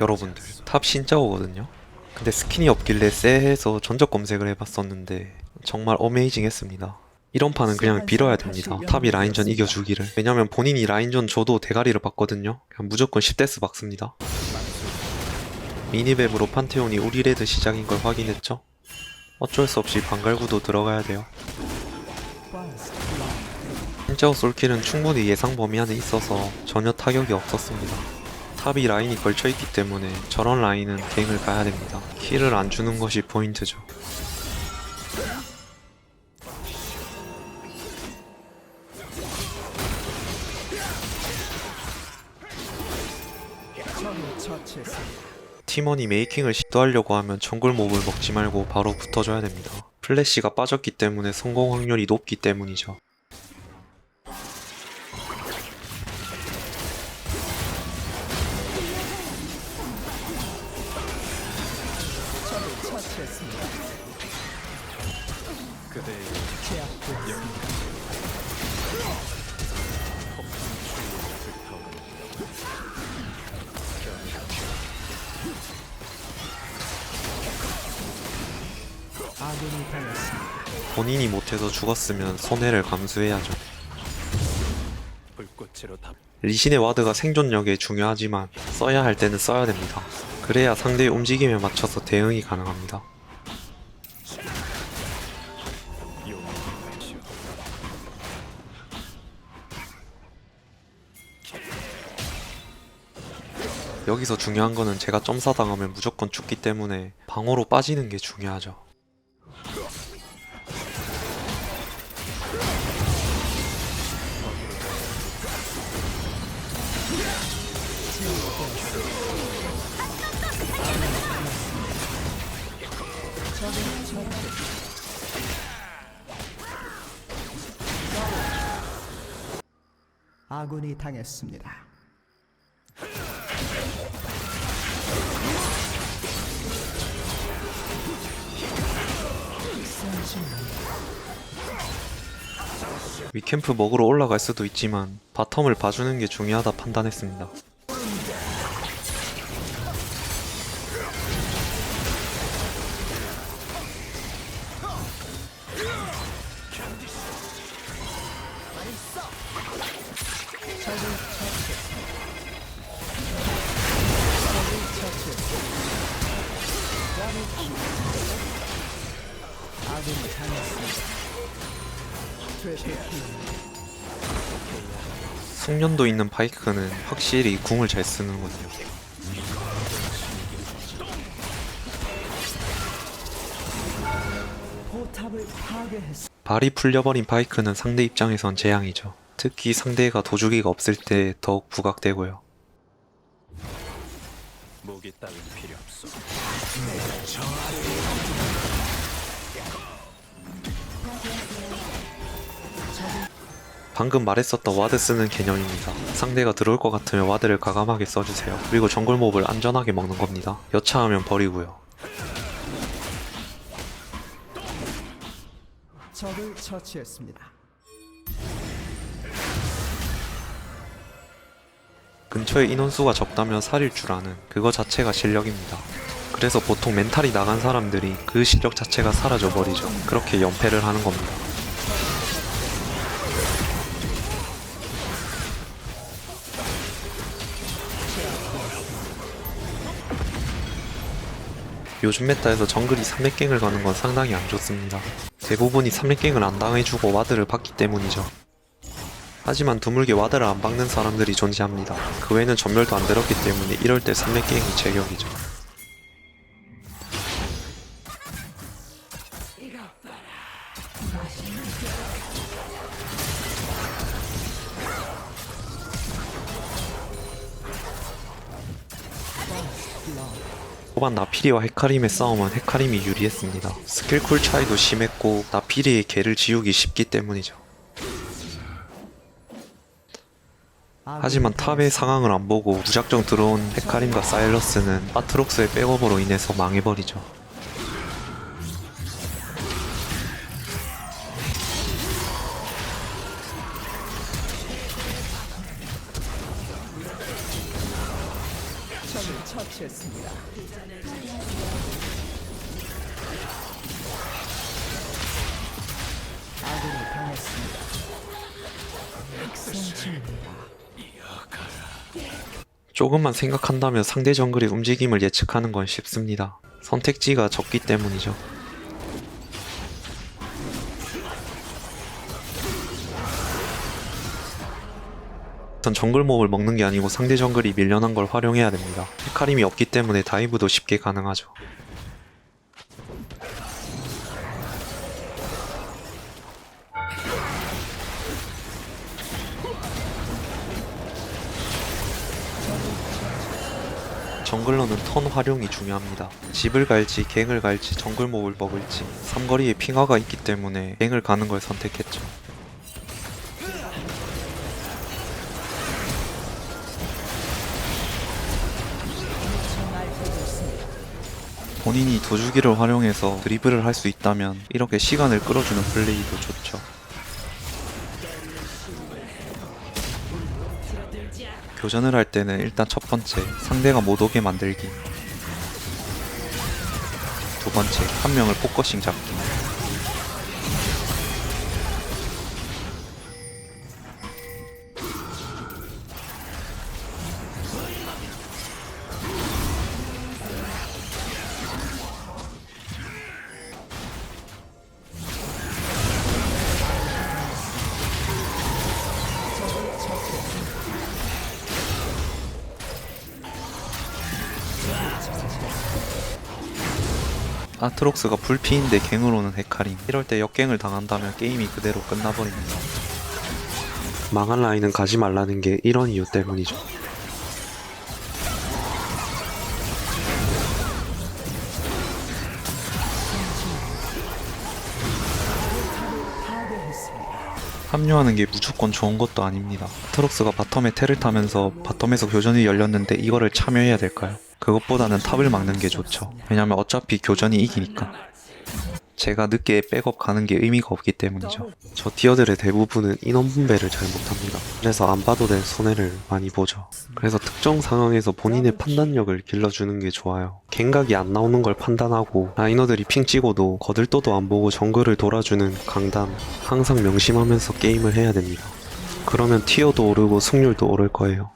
여러분들 탑 신짜오거든요. 근데 스킨이 없길래 쎄해서 전적 검색을 해봤었는데 정말 어메이징 했습니다. 이런 판은 그냥 빌어야 됩니다. 탑이 라인전 이겨주기를. 왜냐면 본인이 라인전 줘도 대가리를 받거든요. 그냥 무조건 10데스 박습니다. 미니맵으로 판테온이 우리 레드 시작인 걸 확인했죠? 어쩔 수 없이 방갈구도 들어가야 돼요. 신짜오 솔킬은 충분히 예상 범위 안에 있어서 전혀 타격이 없었습니다 탑이 라인이 걸쳐있기 때문에 저런 라인은 갱을 가야 됩니다. 킬을 안 주는 것이 포인트죠. 팀원이 메이킹을 시도하려고 하면 정글 몹을 먹지 말고 바로 붙어줘야 됩니다. 플래시가 빠졌기 때문에 성공 확률이 높기 때문이죠. 본인이 못해서 죽었으면 손해를 감수해야죠. 불꽃으로 리신의 와드가 생존력에 중요하지만 써야 할 때는 써야 됩니다. 그래야 상대의 움직임에 맞춰서 대응이 가능합니다. 여기서 중요한 거는 제가 점사 당하면 무조건 죽기 때문에 방어로 빠지는 게 중요하죠. 아군이 당했습니다. 위캠프 먹으러 올라갈 수도 있지만 바텀을 봐주는 게 중요하다 판단했습니다. 숙련도 있는 바이크는 확실히 궁을 잘 쓰는군요. 발이 풀려버린 바이크는 상대 입장에선 재앙이죠. 특히 상대가 도주기가 없을 때 더욱 부각되고요. 무기 따윈 필요 없소 방금 말했었던 와드 쓰는 개념입니다. 상대가 들어올 것 같으면 와드를 과감하게 써주세요. 그리고 정글 몹을 안전하게 먹는 겁니다. 여차하면 버리고요. 적을 처치했습니다. 근처에 인원수가 적다면 살일 줄 아는 그거 자체가 실력입니다. 그래서 보통 멘탈이 나간 사람들이 그 실력 자체가 사라져 버리죠. 그렇게 연패를 하는 겁니다. 요즘 메타에서 정글이 3렙갱을 가는 건 상당히 안 좋습니다. 대부분이 3렙갱을 안 당해주고 와드를 받기 때문이죠. 하지만 드물게 와드를 안 박는 사람들이 존재합니다. 그 외에는 전멸도 안 들었기 때문에 이럴 때 3렙갱이 제격이죠. 초반 나피리와 헤카림의 싸움은 헤카림이 유리했습니다. 스킬 쿨 차이도 심했고 나피리의 개를 지우기 쉽기 때문이죠. 하지만 탑의 상황을 안 보고 무작정 들어온 헤카림과 사일러스는 아트록스의 백업으로 인해서 망해버리죠. 처치했습니다. 아군이 당했습니다. 학생 중입니다. 조금만 생각한다면 상대 정글의 움직임을 예측하는 건 쉽습니다. 선택지가 적기 때문이죠. 전 정글 몹을 먹는 게 아니고 상대 정글이 밀려난 걸 활용해야 됩니다. 헤카림이 없기 때문에 다이브도 쉽게 가능하죠. 정글러는 턴 활용이 중요합니다. 집을 갈지 갱을 갈지 정글 몹을 먹을지 삼거리에 핑화가 있기 때문에 갱을 가는 걸 선택했죠. 본인이 도주기를 활용해서 드리블을 할 수 있다면 이렇게 시간을 끌어주는 플레이도 좋죠. 교전을 할 때는 일단 첫 번째 상대가 못 오게 만들기. 두 번째 한 명을 포커싱 잡기 아트록스가 불피인데 갱으로는 헤카림 이럴 때 역갱을 당한다면 게임이 그대로 끝나버립니다 망한 라인은 가지 말라는 게 이런 이유 때문이죠. 합류하는 게 무조건 좋은 것도 아닙니다. 트록스가 바텀에 테를 타면서 바텀에서 교전이 열렸는데 이거를 참여해야 될까요? 그것보다는 탑을 막는 게 좋죠. 왜냐면 어차피 교전이 이기니까. 제가 늦게 백업 가는 게 의미가 없기 때문이죠. 저 티어들의 대부분은 인원 분배를 잘 못합니다. 그래서 안 봐도 될 손해를 많이 보죠. 그래서 특정 상황에서 본인의 판단력을 길러주는 게 좋아요. 갱각이 안 나오는 걸 판단하고 라이너들이 핑 찍어도 거들떠도 안 보고 정글을 돌아주는 강단 항상 명심하면서 게임을 해야 됩니다. 그러면 티어도 오르고 승률도 오를 거예요.